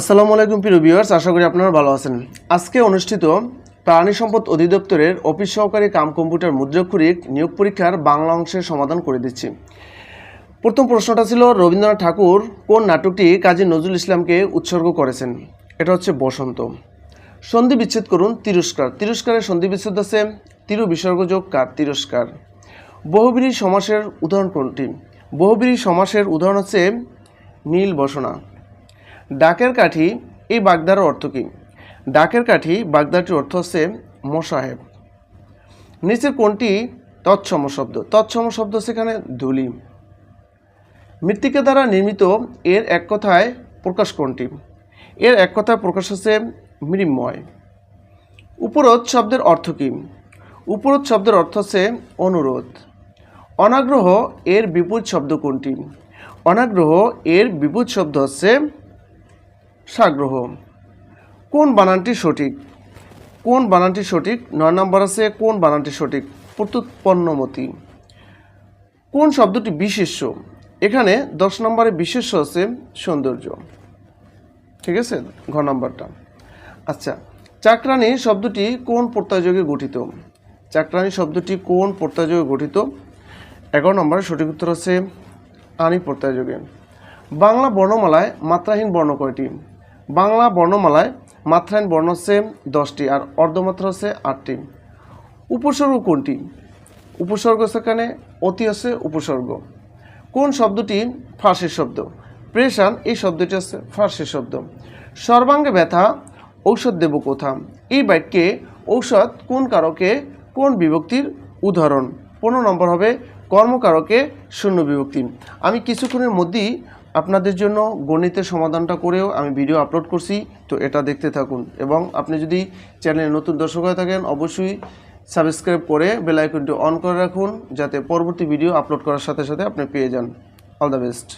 আসসালামু আলাইকুম, প্রিয় ভিউয়ার্স আশা করি আপনারা ভালো আছেন। আজকে অনুষ্ঠিত প্রাণী সম্পদ অধিদপ্তরের অফিস সহকারী কাম কম্পিউটার মুদ্রাক্ষরিক নিয়োগ পরীক্ষার বাংলা অংশের সমাধান করে দিচ্ছি। প্রথম প্রশ্নটা ছিল, রবীন্দ্রনাথ ঠাকুর কোন নাটকটি কাজী নজরুল ইসলামকে উৎসর্গ করেছেন? এটা হচ্ছে বসন্ত। সন্ধি বিচ্ছেদ করুন, তিরস্কার। তিরস্কারের সন্ধি বিচ্ছেদ আছে, তিরু বিসর্গযোগ কার তিরস্কার। বহুবিরী সমাসের উদাহরণ কোনটি? বহুবিরী সমাসের উদাহরণ হচ্ছে নীল বসনা। ডাকের কাঠি, এই বাগদার অর্থ কী? ডাকের কাঠি বাগদাটির অর্থ হচ্ছে মোসাহেব নিচের কোনটি তৎসম শব্দ। তৎসম শব্দ সেখানে ধুলি। মৃত্তিকা দ্বারা নির্মিত এর এক কথায় প্রকাশ কোনটি এর এক কথায় প্রকাশ হচ্ছে মৃন্ময়। উপরোধ শব্দের অর্থ কী? উপরোধ শব্দের অর্থ হচ্ছে অনুরোধ। অনাগ্রহ এর বিপরীত শব্দ কোনটি অনাগ্রহ এর বিপরীত শব্দ হচ্ছে সাগ্রহ। কোন বানানটি সঠিক? কোন বানানটি সঠিক? নয় নম্বর আছে, কোন বানানটি সঠিক? প্রত্যুৎপন্নমতি। কোন শব্দটি বিশেষ্য? এখানে দশ নম্বরে বিশেষ্য আছে, সৌন্দর্য। ঠিক আছে? ঘ নম্বরটা। আচ্ছা চাকরানি শব্দটি কোন প্রত্যয়যোগে গঠিত? চাকরানি শব্দটি কোন প্রত্যয়যোগে গঠিত? এগারো নম্বরে সঠিক উত্তর আছে আনি প্রত্যয়যোগে। বাংলা বর্ণমালায় মাত্রাহীন বর্ণ কয়টি? বাংলা বর্ণমালায় মাত্রায়ন বর্ণ হচ্ছে দশটি আর অর্ধমাত্রা হচ্ছে আটটি। উপসর্গ কোনটি? উপসর্গ সেখানে অতি হচ্ছে উপসর্গ। কোন শব্দটি ফার্সি শব্দ? প্রেশান, এই শব্দটি হচ্ছে ফার্সি শব্দ। সর্বাঙ্গে ব্যথা, ঔষধ দেব কোথা? এই বাক্যে ঔষধ কোন কারকে, কোন বিভক্তির উদাহরণ? পনেরো নম্বর হবে কর্মকারকে শূন্য বিভক্তি। আমি কিছুক্ষণের মধ্যেই আপনাদের জন্য গণিতের সমাধানটা করেও আমি ভিডিও আপলোড করছি, তো এটা দেখতে থাকুন। এবং আপনি যদি চ্যানেলে নতুন দর্শক হয়ে থাকেন, অবশ্যই সাবস্ক্রাইব করে বেল আইকনটি অন করে রাখুন, যাতে পরবর্তী ভিডিও আপলোড করার সাথে সাথে আপনি পেয়ে যান। All the best